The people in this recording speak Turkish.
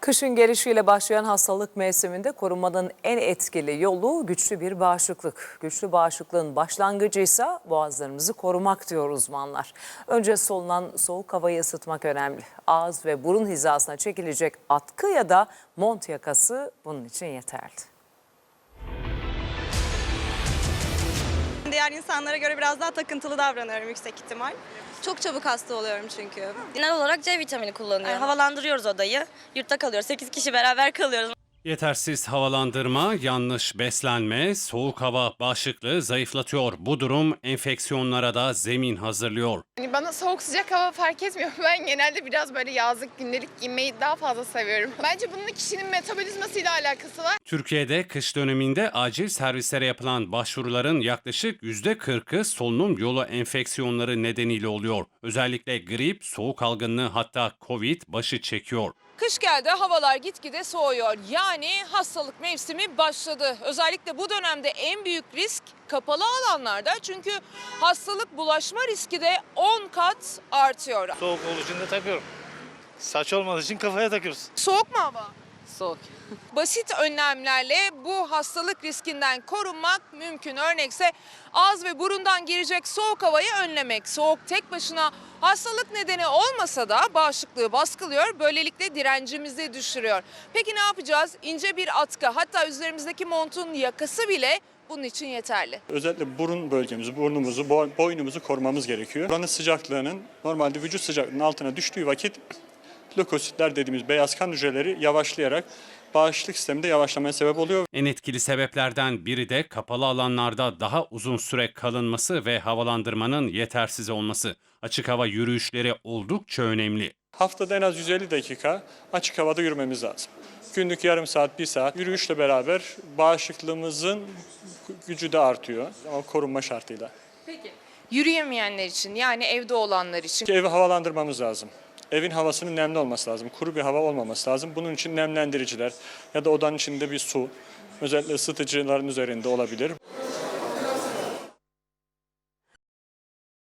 Kışın gelişiyle başlayan hastalık mevsiminde korunmanın en etkili yolu güçlü bir bağışıklık. Güçlü bağışıklığın başlangıcı ise boğazlarımızı korumak diyor uzmanlar. Önce solunan soğuk havayı ısıtmak önemli. Ağız ve burun hizasına çekilecek atkı ya da mont yakası bunun için yeterli. Diğer insanlara göre biraz daha takıntılı davranıyorum yüksek ihtimal. Çok çabuk hasta oluyorum çünkü. Genel olarak C vitamini kullanıyorum. Havalandırıyoruz odayı. Yurtta kalıyoruz. 8 kişi beraber kalıyoruz. Yetersiz havalandırma, yanlış beslenme, soğuk hava bağışıklığı zayıflatıyor. Bu durum enfeksiyonlara da zemin hazırlıyor. Yani bana soğuk sıcak hava fark etmiyor. Ben genelde biraz böyle yazlık gündelik giymeyi daha fazla seviyorum. Bence bunun kişinin metabolizmasıyla alakası var. Türkiye'de kış döneminde acil servislere yapılan başvuruların yaklaşık %40'ı solunum yolu enfeksiyonları nedeniyle oluyor. Özellikle grip, soğuk algınlığı hatta Covid başı çekiyor. Kış geldi, havalar gitgide soğuyor. Yani hastalık mevsimi başladı. Özellikle bu dönemde en büyük risk kapalı alanlarda. Çünkü hastalık bulaşma riski de 10 kat artıyor. Soğuk olduğu için de takıyorum. Saç olmadığı için kafaya takıyoruz. Soğuk mu hava? Soğuk. Basit önlemlerle bu hastalık riskinden korunmak mümkün. Örnekse ağız ve burundan girecek soğuk havayı önlemek. Soğuk tek başına hastalık nedeni olmasa da bağışıklığı baskılıyor. Böylelikle direncimizi düşürüyor. Peki ne yapacağız? İnce bir atkı hatta üzerimizdeki montun yakası bile bunun için yeterli. Özellikle burun bölgemizi, burnumuzu, bo- boynumuzu korumamız gerekiyor. Buranın sıcaklığının normalde vücut sıcaklığının altına düştüğü vakit lökositler dediğimiz beyaz kan hücreleri yavaşlayarak bağışıklık sisteminde yavaşlamaya sebep oluyor. En etkili sebeplerden biri de kapalı alanlarda daha uzun süre kalınması ve havalandırmanın yetersiz olması. Açık hava yürüyüşleri oldukça önemli. Haftada en az 150 dakika açık havada yürümemiz lazım. Günlük yarım saat, bir saat yürüyüşle beraber bağışıklığımızın gücü de artıyor ama korunma şartıyla. Peki. Yürüyemeyenler için yani evde olanlar için Evi havalandırmamız lazım. Evin havasının nemli olması lazım. Kuru bir hava olmaması lazım. Bunun için nemlendiriciler ya da odanın içinde bir su, özellikle ısıtıcıların üzerinde olabilir.